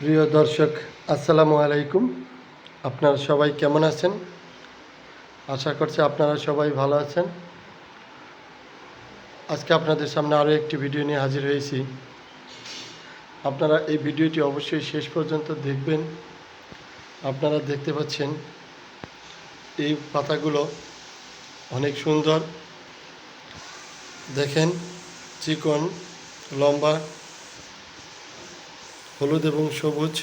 প্রিয় দর্শক, আসসালামু আলাইকুম। আপনারা সবাই কেমন আছেন? আশা করছি আপনারা সবাই ভালো আছেন। আজকে আপনাদের সামনে আরও একটি ভিডিও নিয়ে হাজির হয়েছি। আপনারা এই ভিডিওটি অবশ্যই শেষ পর্যন্ত দেখবেন। আপনারা দেখতে পাচ্ছেন, এই পাতাগুলো অনেক সুন্দর। দেখেন, চিকন, লম্বা। হলুদ এবং সবুজ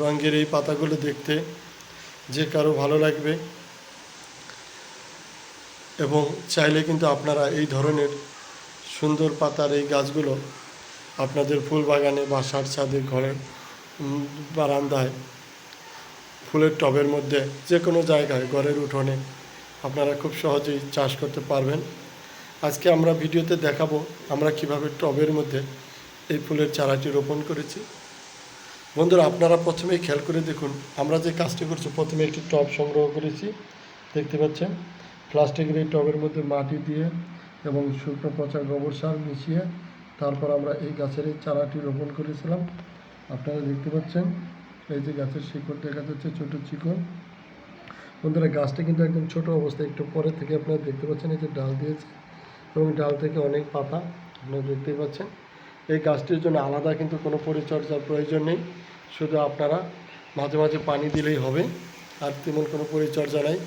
রঙের এই পাতাগুলো দেখতে যে কারও ভালো লাগবে। এবং চাইলে কিন্তু আপনারা এই ধরনের সুন্দর পাতার এই গাছগুলো আপনাদের ফুল বাগানে বাসার ছাদে ঘরে বারান্দায়, ফুলের টবের মধ্যে যে কোনো জায়গায় ঘরের উঠোনে আপনারা খুব সহজেই চাষ করতে পারবেন। আজকে আমরা ভিডিওতে দেখাবো আমরা কীভাবে টবের মধ্যে এই ফুলের চারাটি রোপণ করেছি। বন্ধুরা, আপনারা প্রথমেই খেয়াল করে দেখুন, আমরা যে কাজটি করছি, প্রথমে একটি টব সংগ্রহ করেছি, দেখতে পাচ্ছেন? প্লাস্টিকের এই টবের মধ্যে মাটি দিয়ে এবং শুকনো পচা গোবর সার মিশিয়ে তারপর আমরা এই গাছের এই চারাটি রোপণ করেছিলাম। আপনারা দেখতে পাচ্ছেন, এই যে গাছের শিকড় দেখা যাচ্ছে, ছোটো চিকন বন্ধুরা, গাছটা কিন্তু একদম ছোট অবস্থায়, একটু পরে থেকে আপনারা দেখতে পাচ্ছেন, এই যে ডাল দিয়েছে এবং ডাল থেকে অনেক পাতা আপনারা দেখতেই পাচ্ছেন। এই গাছটির জন্য আলাদা কিন্তু কোনো পরিচর্যার প্রয়োজন নেই। শুধু আপনারা মাঝে মাঝে পানি দিলেই হবে। আর তেমন কোনো পরিচর্যা নাই।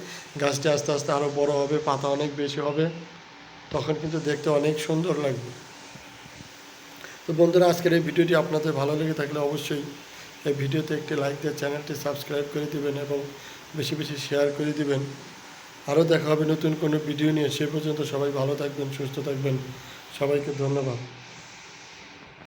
গাছটি আস্তে আস্তে আরও বড় হবে, পাতা অনেক বেশি হবে। তখন কিন্তু দেখতে অনেক সুন্দর লাগবে। তো বন্ধুরা, আজকের এই ভিডিওটি আপনাদের ভালো লেগে থাকলে অবশ্যই এই ভিডিওতে একটি লাইক দিয়ে চ্যানেলটি সাবস্ক্রাইব করে দিবেন এবং বেশি বেশি শেয়ার করে দিবেন। আরও দেখা হবে নতুন কোনো ভিডিও নিয়ে। সে পর্যন্ত সবাই ভালো থাকবেন, সুস্থ থাকবেন। সবাইকে ধন্যবাদ।